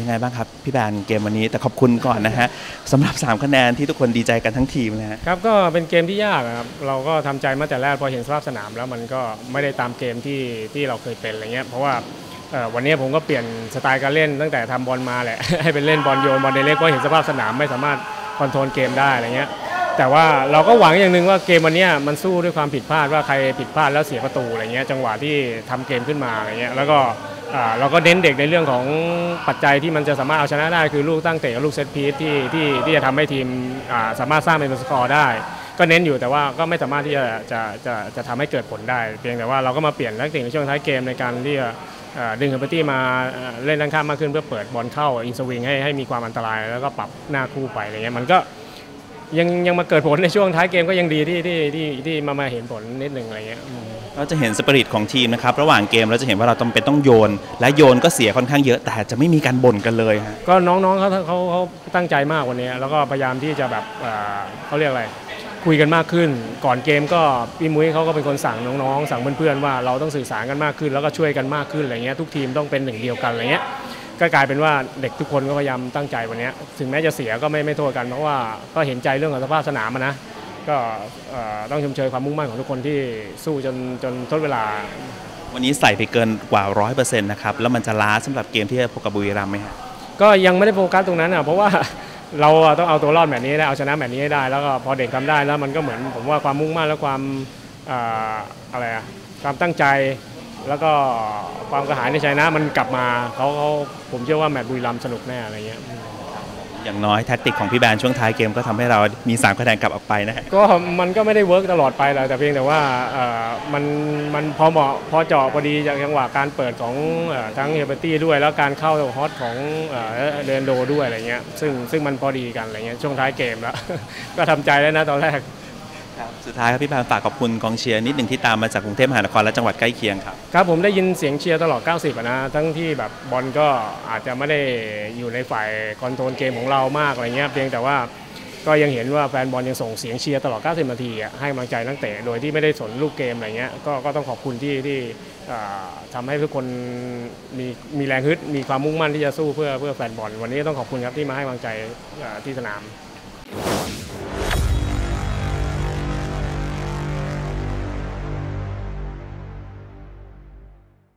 ยังไงบ้างครับ พี่แบนเกมวันนี้แต่ขอบคุณก่อนนะฮะสำหรับ 3 คะแนนที่ทุกคนดีใจกันทั้งทีมนะฮะครับก็เป็นเกมที่ยากครับเราก็ทำใจมาแต่แรกพอเห็นสภาพสนาม แล้วมันก็ไม่ได้ตามเกมที่ที่เราเคยเป็นอะไรเงี้ยเพราะว่าวันนี้ผมก็เปลี่ยนสไตล์การเล่นตั้งแต่ทำบอลมาแหละให้เป็นเล่นบอลโยนบอลเดเล็กเพราะเห็นสภาพสนามไม่สามารถคอนโทรลเกมได้อะไรเงี้ยแต่ว่าเราก็หวังอย่างหนึ่งว่าเกมวันนี้มันสู้ด้วยความผิดพลาดว่าใครผิดพลาดแล้วเสียประตูอะไรเงี้ยจังหวะที่ทำเกมขึ้นมาอะไรเงี้ยแล้วก็ เราก็เน้นเด็กในเรื่องของปัจจัยที่มันจะสามารถเอาชนะได้คือลูกตั้งเตะกับลูกเซตพีซที่ที่ที่จะทำให้ทีมสามารถสร้างเป็นสกอร์ได้ ก็เน้นอยู่แต่ว่าก็ไม่สามารถที่จะจะจะจะทำให้เกิดผลได้ เพียงแต่ว่าเราก็มาเปลี่ยนนักเตะในช่วงท้ายเกมในการที่จะดึงเฮอร์เบอร์ตี้มาเล่นด้านข้างมากขึ้นเพื่อเปิดบอลเข้าอินสวิงให้ให้มีความอันตรายแล้วก็ปรับหน้าคู่ไปอะไรเงี้ยมันก็ยังยังมาเกิดผลในช่วงท้ายเกมก็ยังดีที่ที่ที่ที่มามาเห็นผลนิดหนึ่งอะไรเงี้ย เราจะเห็นสปิริตของทีมนะครับ ระหว่างเกมเราจะเห็นว่าเราต้องเป็นต้องโยน และโยนก็เสียค่อนข้างเยอะแต่จะไม่มีการบ่นกันเลยฮะก็น้องๆเขาเขาเขาตั้งใจมากวันนี้ แล้วก็พยายามที่จะแบบเอ่อเขาเรียกอะไร คุยกันมากขึ้น ก่อนเกมก็พี่มุ้ยเขาก็เป็นคนสั่งน้องๆ สั่งเพื่อนๆว่าเราต้องสื่อสารกันมากขึ้น แล้วก็ช่วยกันมากขึ้นอะไรเงี้ยทุกทีมต้องเป็นหนึ่งเดียวกันอะไรเงี้ยก็กลายเป็นว่าเด็กทุกคนก็พยายามตั้งใจวันนี้ถึงแม้จะเสียก็ไม่ไม่โทษกันเพราะว่าก็เห็นใจเรื่องของสภาพสนามอะนะ ก็เอ่อต้องชมเชยความมุ่งมั่นของทุกคนที่สู้จนจนทดเวลา วันนี้ใส่ไปเกินกว่า 100%นะครับ แล้วมันจะล้าสำหรับเกมที่จะพบกับบุรีรัมย์ไหมฮะก็ยังไม่ได้โฟกัสตรงนั้นอะเพราะว่าเราอะต้องเอาตัวรอดแบบนี้ให้ได้เอาชนะแบบนี้ให้ได้ แล้วก็พอเด็กทำได้แล้วมันก็เหมือนผมว่าความมุ่งมั่นและความเอ่ออะไรอะความตั้งใจแล้วก็ความกระหายในชัยนะมันกลับมาเขาเขาผมเชื่อว่าแมตช์บุรีรัมย์สนุกแน่อะไรเงี้ย อย่างน้อยแท็กติกของพี่แบนช่วงท้ายเกมก็ทำให้เรามี3คะแนนกลับออกไปนะก็มันก็ไม่ได้เวิร์กตลอดไปแหละแต่เพียงแต่ว่ามันมันพอเหมาะพอเจาะพอดีจากจังหวะการเปิดของทั้งเฮเบอร์ตี้ด้วย แล้วการเข้าฮอตของเดนโดด้วยอะไรเงี้ยซึ่งซึ่งมันพอดีกันอะไรเงี้ยช่วงท้ายเกมแล้วก็ทำใจแล้วนะตอนแรก สุดท้ายครับพี่แบนฝากขอบคุณกองเชียร์นิดหนึ่งที่ตามมาจากกรุงเทพมหานครและจังหวัดใกล้เคียงครับครับผมได้ยินเสียงเชียร์ตลอด 90นะทั้งที่แบบบอลก็อาจจะไม่ได้อยู่ในฝ่ายคอนโทรลเกมของเรามากอะไรเงี้ยเพียงแต่ว่าก็ยังเห็นว่าแฟนบอลยังส่งเสียงเชียร์ตลอด 90 นาทีอะให้กำลังใจนักเตะโดยที่ไม่ได้สนลูกเกมอะไรเงี้ยก็ก็ต้องขอบคุณที่ที่ทำให้ทุกคนมีมีแรงฮึดมีความมุ่งมั่นที่จะสู้เพื่อเพื่อแฟนบอลวันนี้ต้องขอบคุณครับที่มาให้กำลังใจที่สนาม